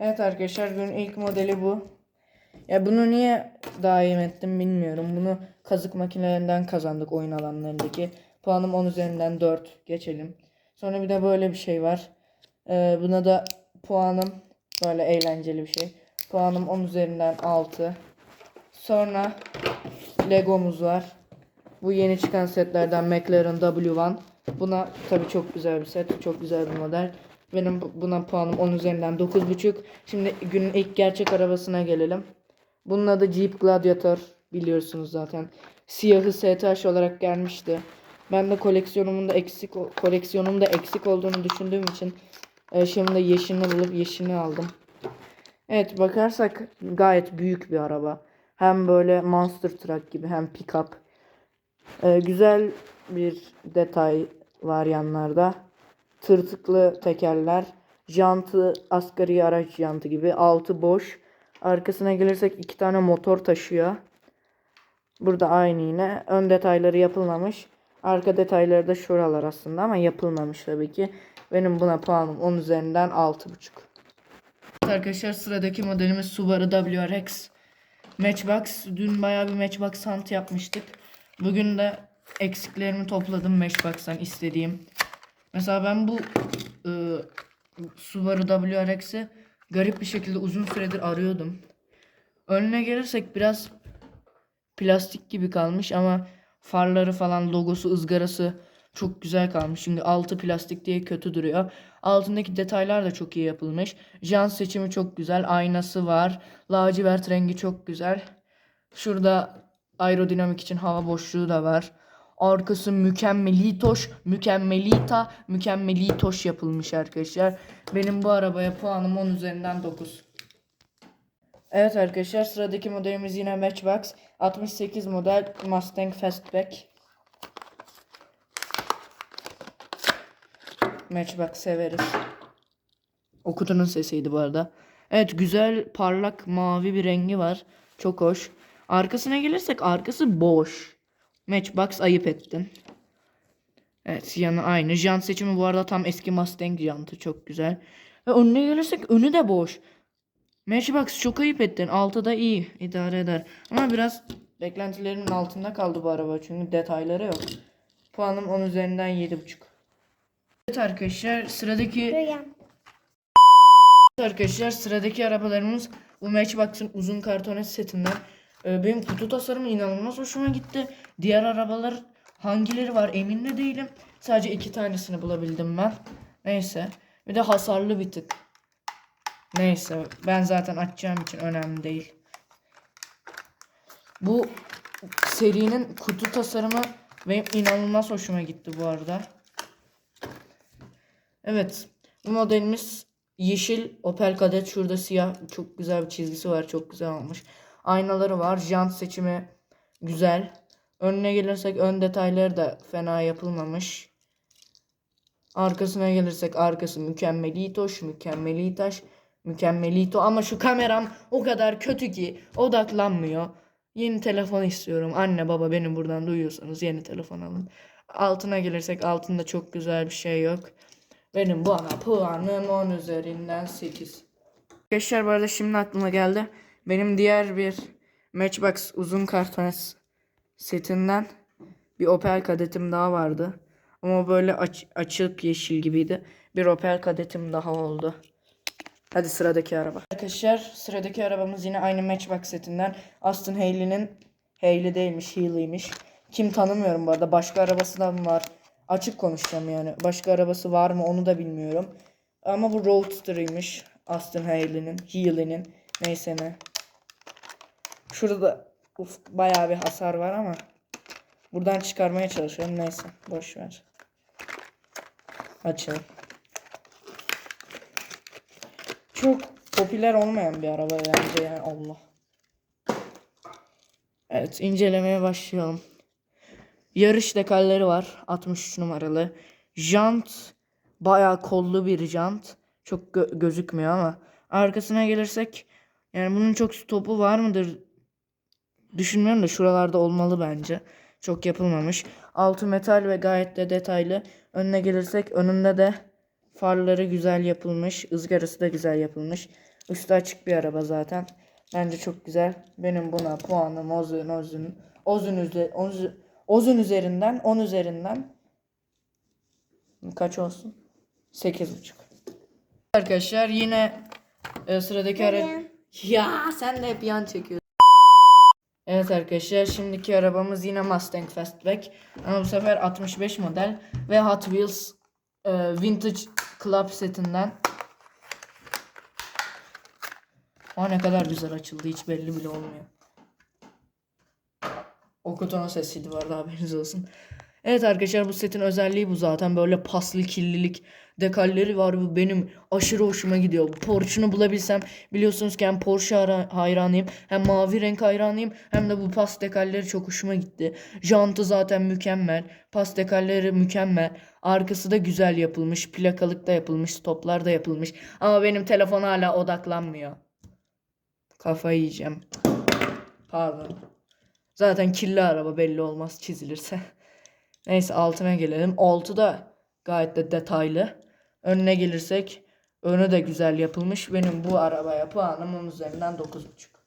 Evet arkadaşlar günün ilk modeli bu. Ya bunu niye daim ettim bilmiyorum. Bunu kazık makinelerinden kazandık oyun alanlarındaki. Puanım 10 üzerinden 4. Geçelim. Sonra bir de böyle bir şey var. Ee, buna da puanım böyle eğlenceli bir şey. Puanım 10 üzerinden 6. Sonra Legomuz var. Bu yeni çıkan setlerden McLaren W1. Buna tabii çok güzel bir set. Çok güzel bir model. Benim bu- buna puanım 10 üzerinden 9.5. Şimdi günün ilk gerçek arabasına gelelim. Bunun adı Jeep Gladiator. Biliyorsunuz zaten. Siyahı STH olarak gelmişti. Ben de koleksiyonumun da eksik koleksiyonumda eksik olduğunu düşündüğüm için e, şimdi yeşilini bulup yeşilini aldım. Evet bakarsak gayet büyük bir araba. Hem böyle monster truck gibi hem pick-up. Ee, güzel bir detay var yanlarda. Tırtıklı tekerler. Jantı asgari araç jantı gibi. Altı boş. Arkasına gelirsek iki tane motor taşıyor. Burada aynı yine. Ön detayları yapılmamış. Arka detayları da şuralar aslında ama yapılmamış tabii ki. Benim buna puanım 10 üzerinden 6.5. Evet arkadaşlar sıradaki modelimiz Subaru WRX. Matchbox. Dün bayağı bir Matchbox hunt yapmıştık. Bugün de eksiklerimi topladım Matchbox'tan istediğim. Mesela ben bu e, Subaru WRX'i garip bir şekilde uzun süredir arıyordum. Önüne gelirsek biraz plastik gibi kalmış ama farları falan logosu ızgarası çok güzel kalmış. Şimdi altı plastik diye kötü duruyor. Altındaki detaylar da çok iyi yapılmış. Jant seçimi çok güzel. Aynası var. Lacivert rengi çok güzel. Şurada aerodinamik için hava boşluğu da var. Arkası mükemmelitoş, mükemmelita, mükemmelitoş yapılmış arkadaşlar. Benim bu arabaya puanım 10 üzerinden 9. Evet arkadaşlar sıradaki modelimiz yine Matchbox. 68 model Mustang Fastback. Matchbox severiz. O kutunun sesiydi bu arada. Evet güzel parlak mavi bir rengi var. Çok hoş. Arkasına gelirsek arkası boş. Matchbox ayıp ettin. Evet yanı aynı. Jant seçimi bu arada tam eski Mustang jantı. Çok güzel. Ve önüne gelirsek önü de boş. Matchbox çok ayıp ettin. Altı da iyi. idare eder. Ama biraz beklentilerimin altında kaldı bu araba. Çünkü detayları yok. Puanım 10 üzerinden 7.5. Evet arkadaşlar sıradaki Buraya. Arkadaşlar sıradaki arabalarımız bu Matchbox'ın uzun kartonet setinden. Ee, benim kutu tasarımı inanılmaz hoşuma gitti. Diğer arabalar hangileri var emin de değilim. Sadece iki tanesini bulabildim ben. Neyse. Bir de hasarlı bir tık. Neyse ben zaten açacağım için önemli değil. Bu serinin kutu tasarımı benim inanılmaz hoşuma gitti bu arada. Evet. Bu modelimiz yeşil Opel Kadett. Şurada siyah çok güzel bir çizgisi var. Çok güzel olmuş. Aynaları var. Jant seçimi güzel. Önüne gelirsek ön detayları da fena yapılmamış. Arkasına gelirsek arkası mükemmelitoş, mükemmelitaş, mükemmelito ama şu kameram o kadar kötü ki odaklanmıyor. Yeni telefon istiyorum. Anne baba beni buradan duyuyorsanız yeni telefon alın. Altına gelirsek altında çok güzel bir şey yok. Benim bu ana puanım 10 üzerinden 8. Arkadaşlar bu arada şimdi aklıma geldi. Benim diğer bir Matchbox uzun kartonet setinden bir Opel kadetim daha vardı. Ama böyle aç, açık yeşil gibiydi. Bir Opel kadetim daha oldu. Hadi sıradaki araba. Arkadaşlar sıradaki arabamız yine aynı Matchbox setinden. Aston Haley'nin Haley değilmiş, Healy'ymiş. Kim tanımıyorum bu arada. Başka arabası da mı var? Açık konuşacağım yani. Başka arabası var mı onu da bilmiyorum. Ama bu Roadster'ıymış. Aston Haley'nin, Healy'nin. Neyse ne. Şurada da uf, bayağı bir hasar var ama buradan çıkarmaya çalışıyorum. Neyse boş ver. Açalım. Çok popüler olmayan bir araba bence yani Allah. Evet incelemeye başlayalım. Yarış dekalleri var. 63 numaralı. Jant bayağı kollu bir jant. Çok gö- gözükmüyor ama arkasına gelirsek yani bunun çok stopu var mıdır? Düşünmüyorum da şuralarda olmalı bence. Çok yapılmamış. Altı metal ve gayet de detaylı. Önüne gelirsek önünde de farları güzel yapılmış. ızgarası da güzel yapılmış. Üstü açık bir araba zaten. Bence çok güzel. Benim buna puanım Ozun Ozun Ozun üze, Ozun, Ozun üzerinden 10 üzerinden kaç olsun? 8,5. Arkadaşlar yine e, sıradaki ara... Ya sen de hep yan çekiyorsun. Evet arkadaşlar şimdiki arabamız yine Mustang Fastback ama bu sefer 65 model ve Hot Wheels e, Vintage Club setinden. Aa ne kadar güzel açıldı hiç belli bile olmuyor. Okutunun sesiydi vardı haberiniz olsun. Evet arkadaşlar bu setin özelliği bu zaten böyle paslı kirlilik dekalleri var bu benim aşırı hoşuma gidiyor. Porsche'unu bulabilsem biliyorsunuz ki hem Porsche hayranıyım hem mavi renk hayranıyım hem de bu pas dekalleri çok hoşuma gitti. Jantı zaten mükemmel. Pas dekalleri mükemmel. Arkası da güzel yapılmış. Plakalık da yapılmış. Stoplar da yapılmış. Ama benim telefon hala odaklanmıyor. Kafayı yiyeceğim. Pardon. Zaten kirli araba belli olmaz çizilirse. Neyse altına gelelim. Altı da gayet de detaylı. Önüne gelirsek önü de güzel yapılmış. Benim bu arabaya puanım 10 üzerinden 9.5.